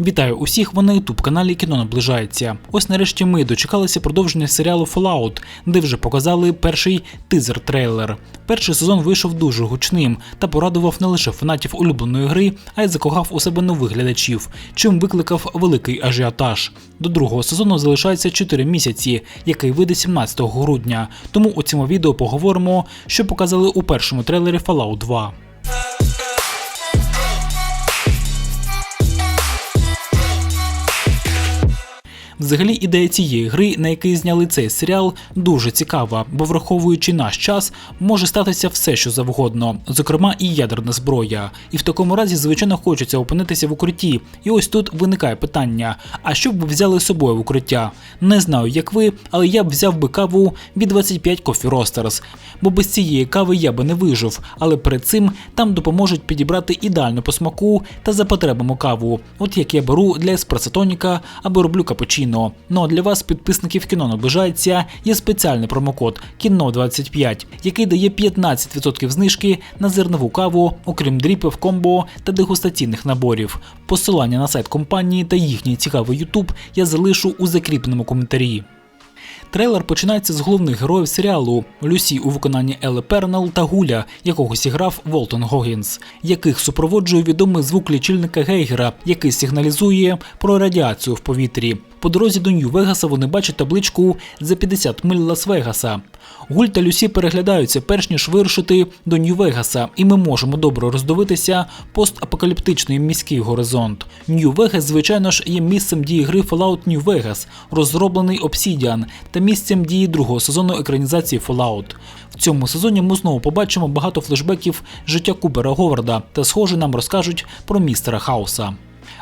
Вітаю усіх! Ви на ютуб каналі Кіно наближається. Ось нарешті ми дочекалися продовження серіалу Fallout, де вже показали перший тизер-трейлер. Перший сезон вийшов дуже гучним та порадував не лише фанатів улюбленої гри, а й закохав у себе нових глядачів, чим викликав великий ажіотаж. До другого сезону залишається 4 місяці, який вийде 17 грудня. Тому у цьому відео поговоримо, що показали у першому трейлері Fallout 2. Взагалі, ідея цієї гри, на якій зняли цей серіал, дуже цікава, бо враховуючи наш час, може статися все, що завгодно, зокрема і ядерна зброя. І в такому разі, звичайно, хочеться опинитися в укритті. І ось тут виникає питання: а що б ви взяли з собою в укриття? Не знаю, як ви, але я б взяв би каву від 25 Coffee Roasters, бо без цієї кави я би не вижив. Але перед цим там допоможуть підібрати ідеальну по смаку та за потребами каву, от як я беру для еспресотоніка або роблю капучино. Ну а для вас, підписників кіно наближається, є спеціальний промокод кіно 25 який дає 15% знижки на зернову каву, окрім дріпів, комбо та дегустаційних наборів. Посилання на сайт компанії та їхній цікавий ютуб я залишу у закріпленому коментарі. Трейлер починається з головних героїв серіалу Люсі у виконанні Елли Пернел та Гуля, якого зіграв Волтон Гогінс, яких супроводжує відомий звук лічильника Гейгера, який сигналізує про радіацію в повітрі. По дорозі до Нью-Вегаса вони бачать табличку за 50 миль Лас-Вегаса. Гуль та Люсі переглядаються перш ніж вирушити до Нью-Вегаса, і ми можемо добре роздивитися постапокаліптичний міський горизонт. Нью-Вегас, звичайно ж, є місцем дії гри Fallout New Vegas, розроблений Obsidian, та місцем дії другого сезону екранізації Fallout. В цьому сезоні ми знову побачимо багато флешбеків життя Кубера Говарда та, схоже, нам розкажуть про містера Хауса.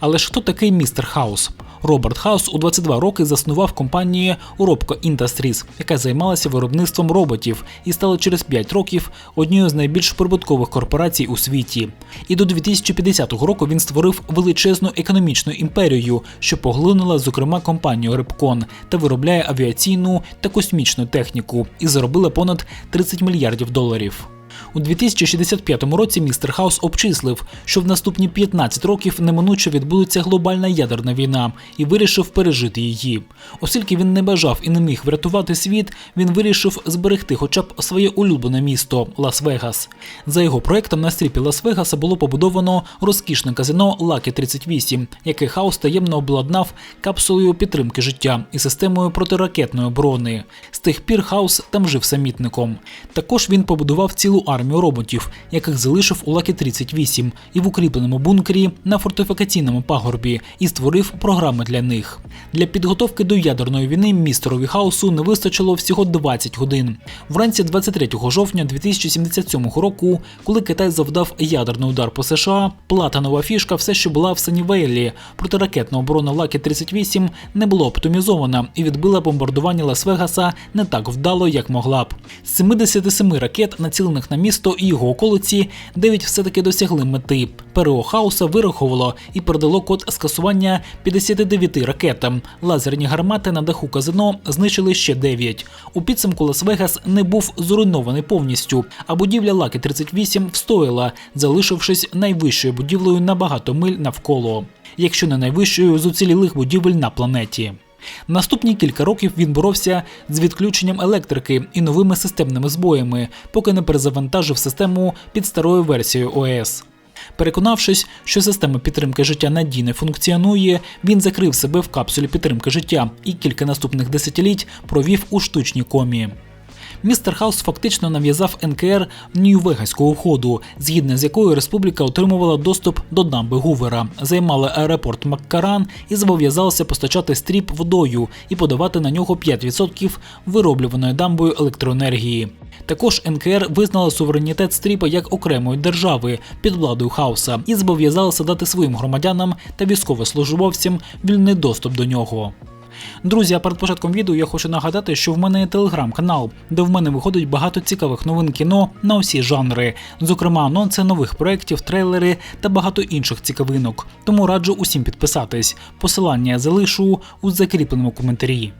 Але ж хто такий містер Хаус? Роберт Хаус у 22 роки заснував компанію Urobco Industries, яка займалася виробництвом роботів і стала через 5 років однією з найбільш прибуткових корпорацій у світі. І до 2050 року він створив величезну економічну імперію, що поглинула, зокрема, компанію Репкон та виробляє авіаційну та космічну техніку і заробила понад 30 мільярдів доларів. У 2065 році містер Хаус обчислив, що в наступні 15 років неминуче відбудеться глобальна ядерна війна і вирішив пережити її. Оскільки він не бажав і не міг врятувати світ, він вирішив зберегти хоча б своє улюблене місто Лас-Вегас. За його проектом на стріпі Лас-Вегаса було побудовано розкішне казино Лакі 38, яке Хаус таємно обладнав капсулою підтримки життя і системою протиракетної оборони. З тих пір Хаус там жив самітником. Також він побудував цілу армію роботів, яких залишив у Лакі 38 і в укріпленому бункері на фортифікаційному пагорбі, і створив програми для них. Для підготовки до ядерної війни містерові хаусу не вистачило всього 20 годин. Вранці 23 жовтня 2077 року, коли Китай завдав ядерний удар по США, платанова фішка все ще була в Санівейлі. Протиракетна оборона Лакі 38 не була оптимізована і відбила бомбардування Лас-Вегаса не так вдало, як могла б. З 77 ракет, націлених на місто і його околиці, 9 все-таки досягли мети. ПРО Хауса вирахувало і передало код скасування 59 ракетам. Лазерні гармати на даху казино знищили ще 9. У підсумку Лас-Вегас не був зруйнований повністю, а будівля Лаки 38 встояла, залишившись найвищою будівлею на багато миль навколо, якщо не найвищою з уцілілих будівель на планеті. Наступні кілька років він боровся з відключенням електрики і новими системними збоями, поки не перезавантажив систему під старою версією ОС. Переконавшись, що система підтримки життя надійно функціонує, він закрив себе в капсулі підтримки життя і кілька наступних десятиліть провів у штучній комі. Містер Хаус фактично нав'язав НКР Нью-Вегаську уходу, згідно з якою республіка отримувала доступ до дамби Гувера, займала аеропорт Маккаран і зобов'язалася постачати стріп водою і подавати на нього 5% вироблюваної дамбою електроенергії. Також НКР визнала суверенітет стріпа як окремої держави під владою Хауса і зобов'язалася дати своїм громадянам та військовослужбовцям вільний доступ до нього. Друзі, а перед початком відео я хочу нагадати, що в мене є телеграм-канал, де в мене виходить багато цікавих новин кіно на усі жанри, зокрема анонси нових проєктів, трейлери та багато інших цікавинок. Тому раджу усім підписатись. Посилання я залишу у закріпленому коментарі.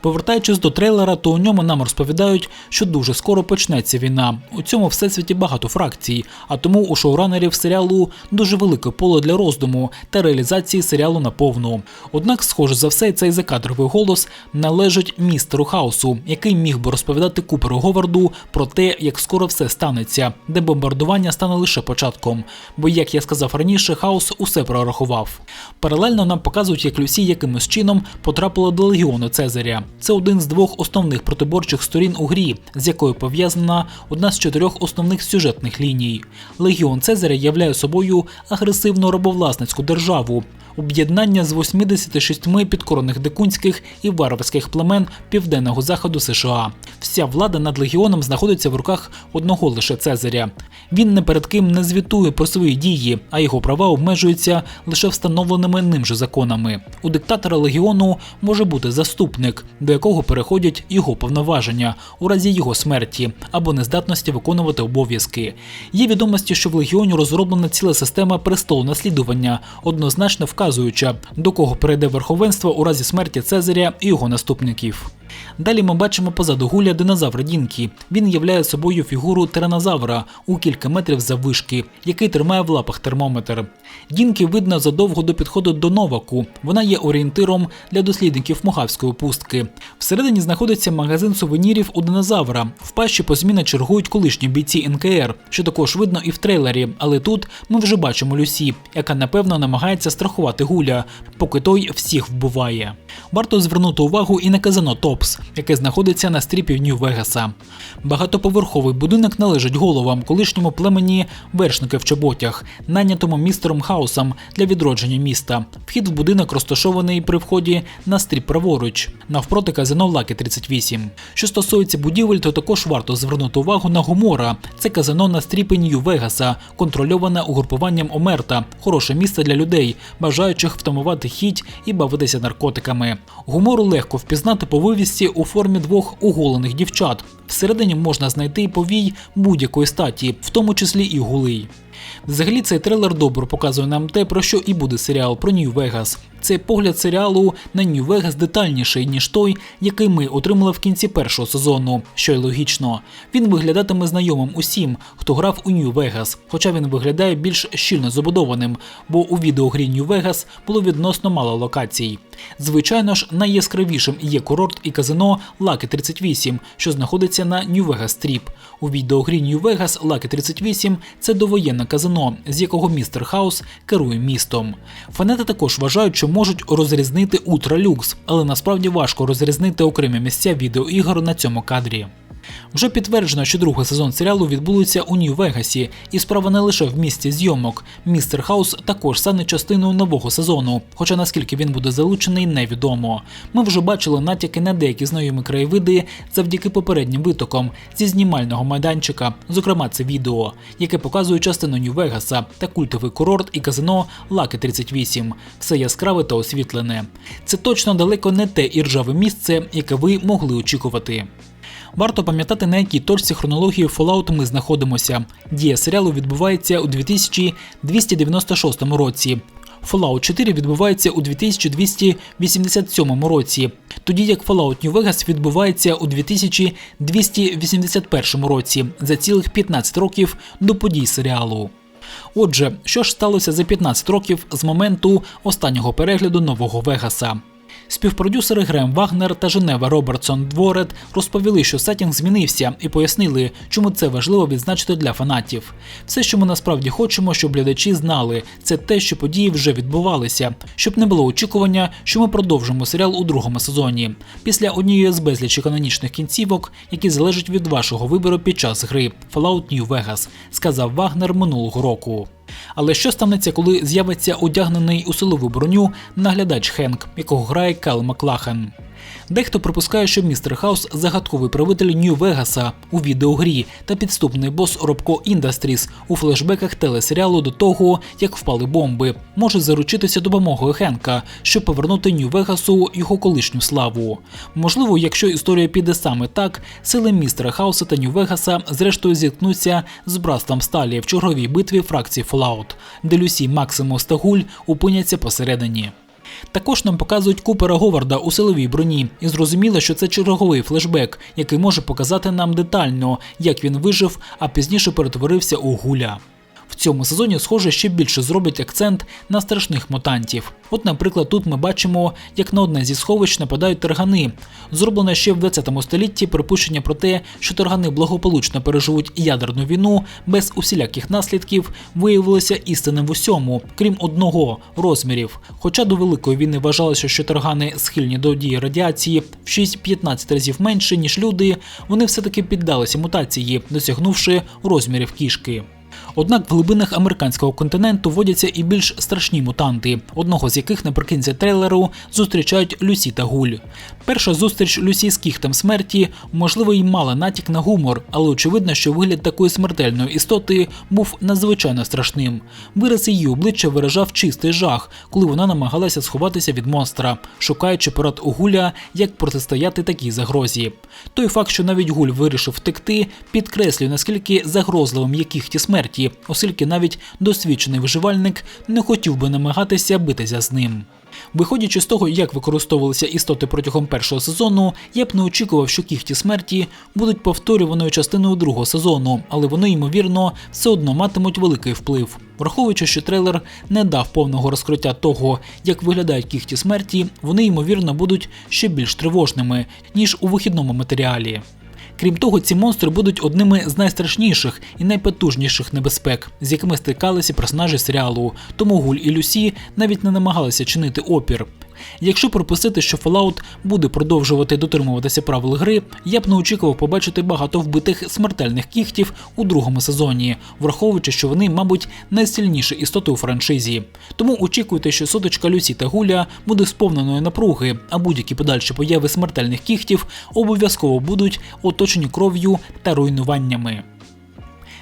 Повертаючись до трейлера, то у ньому нам розповідають, що дуже скоро почнеться війна. У цьому всесвіті багато фракцій, а тому у шоуранерів серіалу дуже велике поле для роздуму та реалізації серіалу наповну. Однак, схоже за все, цей закадровий голос належить містеру Хаусу, який міг би розповідати Куперу Говарду про те, як скоро все станеться, де бомбардування стане лише початком. Бо, як я сказав раніше, Хаус усе прорахував. Паралельно нам показують, як Люсі якимось чином потрапила до легіону Цезаря. Це один з двох основних протиборчих сторін у грі, з якою пов'язана одна з чотирьох основних сюжетних ліній. Легіон Цезаря являє собою агресивну рабовласницьку державу. Об'єднання з 86 підкорених дикунських і варварських племен південного заходу США. Вся влада над легіоном знаходиться в руках одного лише Цезаря. Він не перед ким не звітує про свої дії, а його права обмежуються лише встановленими ним же законами. У диктатора легіону може бути заступник, до якого переходять його повноваження у разі його смерті або нездатності виконувати обов'язки. Є відомості, що в легіоні розроблена ціла система престолу наслідування, однозначно вказуюча, до кого перейде верховенство у разі смерті Цезаря і його наступників. Далі ми бачимо позаду гуля динозавра Дінкі. Він являє собою фігуру тиранозавра у кілька метрів заввишки, який тримає в лапах термометр. Дінкі видно задовго до підходу до Новаку. Вона є орієнтиром для дослідників Могавської пустки. Всередині знаходиться магазин сувенірів у динозавра. В пащі позміна чергують колишні бійці НКР, що також видно і в трейлері. Але тут ми вже бачимо Люсі, яка напевно намагається страхувати гуля, поки той всіх вбиває. Варто звернути увагу і на казино Топс, яке знаходиться на стріпі Нью-Вегаса. Багатоповерховий будинок належить головам колишньому племені вершники в чоботях, найнятому містером Хаусом для відродження міста. Вхід в будинок розташований при вході на стріп праворуч, навпроти казино Лаки 38. Що стосується будівель, то також варто звернути увагу на Гомора. Це казино на стріпі Нью-Вегаса, контрольоване угрупуванням Омерта, хороше місце для людей, бажаючих втамувати хіть і бавитися наркотиками. Гумору легко впізнати по вивісці у формі двох оголених дівчат. Всередині можна знайти повій будь-якої статі, в тому числі і гулий. Взагалі, цей трейлер добре показує нам те, про що і буде серіал про Нью-Вегас. Цей погляд серіалу на Нью-Вегас детальніший, ніж той, який ми отримали в кінці першого сезону, що й логічно. Він виглядатиме знайомим усім, хто грав у Нью-Вегас, хоча він виглядає більш щільно забудованим, бо у відеогрі Нью-Вегас було відносно мало локацій. Звичайно ж, найяскравішим є курорт і казино Лаки 38, що знаходиться на Нью-Вегас Стріп. У відеогрі Нью-Вегас Лаки 38 це довоєнне казино, з якого містер Хаус керує містом. Фанати також вважають, що можуть розрізнити ультралюкс, але насправді важко розрізнити окремі місця відеоігор на цьому кадрі. Вже підтверджено, що другий сезон серіалу відбудеться у Нью-Вегасі, і справа не лише в місці зйомок. Містер Хаус також стане частиною нового сезону, хоча наскільки він буде залучений, невідомо. Ми вже бачили натяки на деякі знайомі краєвиди завдяки попереднім витокам зі знімального майданчика, зокрема це відео, яке показує частину Нью-Вегаса та культовий курорт і казино Лаки 38. Все яскраве та освітлене. Це точно далеко не те іржаве місце, яке ви могли очікувати. Варто пам'ятати, на якій точці хронології Fallout ми знаходимося. Дія серіалу відбувається у 2296 році. Fallout 4 відбувається у 2287 році, тоді як Fallout New Vegas відбувається у 2281 році за цілих 15 років до подій серіалу. Отже, що ж сталося за 15 років з моменту останнього перегляду нового Вегаса? Співпродюсери Грем Вагнер та Женева Робертсон Дворет розповіли, що сетінг змінився, і пояснили, чому це важливо відзначити для фанатів. Все, що ми насправді хочемо, щоб глядачі знали, це те, що події вже відбувалися, щоб не було очікування, що ми продовжимо серіал у другому сезоні. Після однієї з безлічі канонічних кінцівок, які залежать від вашого вибору під час гри Fallout New Vegas, сказав Вагнер минулого року. Але що станеться, коли з'явиться одягнений у силову броню наглядач Хенк, якого грає Кел Маклахен? Дехто припускає, що містер Хаус загадковий правитель Нью-Вегаса у відеогрі та підступний бос Робко Industries у флешбеках телесеріалу до того, як впали бомби, може заручитися допомогою Хенка, щоб повернути Нью-Вегасу його колишню славу. Можливо, якщо історія піде саме так, сили містера Хауса та Нью-Вегаса зрештою зіткнуться з братством Сталі в черговій битві фракції Fallout, де Люсі Максимус та Гуль опиняться посередині. Також нам показують Купера Говарда у силовій броні, і зрозуміло, що це черговий флешбек, який може показати нам детально, як він вижив, а пізніше перетворився у гуля. В цьому сезоні, схоже, ще більше зроблять акцент на страшних мутантів. От, наприклад, тут ми бачимо, як на одне зі сховищ нападають таргани. Зроблено ще в 20 столітті припущення про те, що таргани благополучно переживуть ядерну війну без усіляких наслідків, виявилося істинним в усьому, крім одного розмірів. Хоча до Великої війни вважалося, що таргани схильні до дії радіації в 6-15 разів менше, ніж люди, вони все-таки піддалися мутації, досягнувши розмірів кішки. Однак в глибинах американського континенту водяться і більш страшні мутанти, одного з яких наприкінці трейлеру зустрічають Люсі та Гуль. Перша зустріч Люсі з кіхтем смерті, можливо, й мала натяк на гумор, але очевидно, що вигляд такої смертельної істоти був надзвичайно страшним. Вираз її обличчя виражав чистий жах, коли вона намагалася сховатися від монстра, шукаючи порад у Гуля, як протистояти такій загрозі. Той факт, що навіть Гуль вирішив втекти, підкреслює наскільки загрозливим є кіхті смерті, оскільки навіть досвідчений виживальник не хотів би намагатися битися з ним. Виходячи з того, як використовувалися істоти протягом першого сезону, я б не очікував, що кіхті смерті будуть повторюваною частиною другого сезону, але вони, ймовірно, все одно матимуть великий вплив. Враховуючи, що трейлер не дав повного розкриття того, як виглядають кіхті смерті, вони ймовірно будуть ще більш тривожними, ніж у вихідному матеріалі. Крім того, ці монстри будуть одними з найстрашніших і найпотужніших небезпек, з якими стикалися персонажі серіалу, тому Гуль і Люсі навіть не намагалися чинити опір. Якщо припустити, що Fallout буде продовжувати дотримуватися правил гри, я б не очікував побачити багато вбитих смертельних кіхтів у другому сезоні, враховуючи, що вони, мабуть, найсильніші істоти у франшизі. Тому очікуйте, що соточка Люсі та Гуля буде сповненою напруги, а будь-які подальші появи смертельних кіхтів обов'язково будуть оточені кров'ю та руйнуваннями.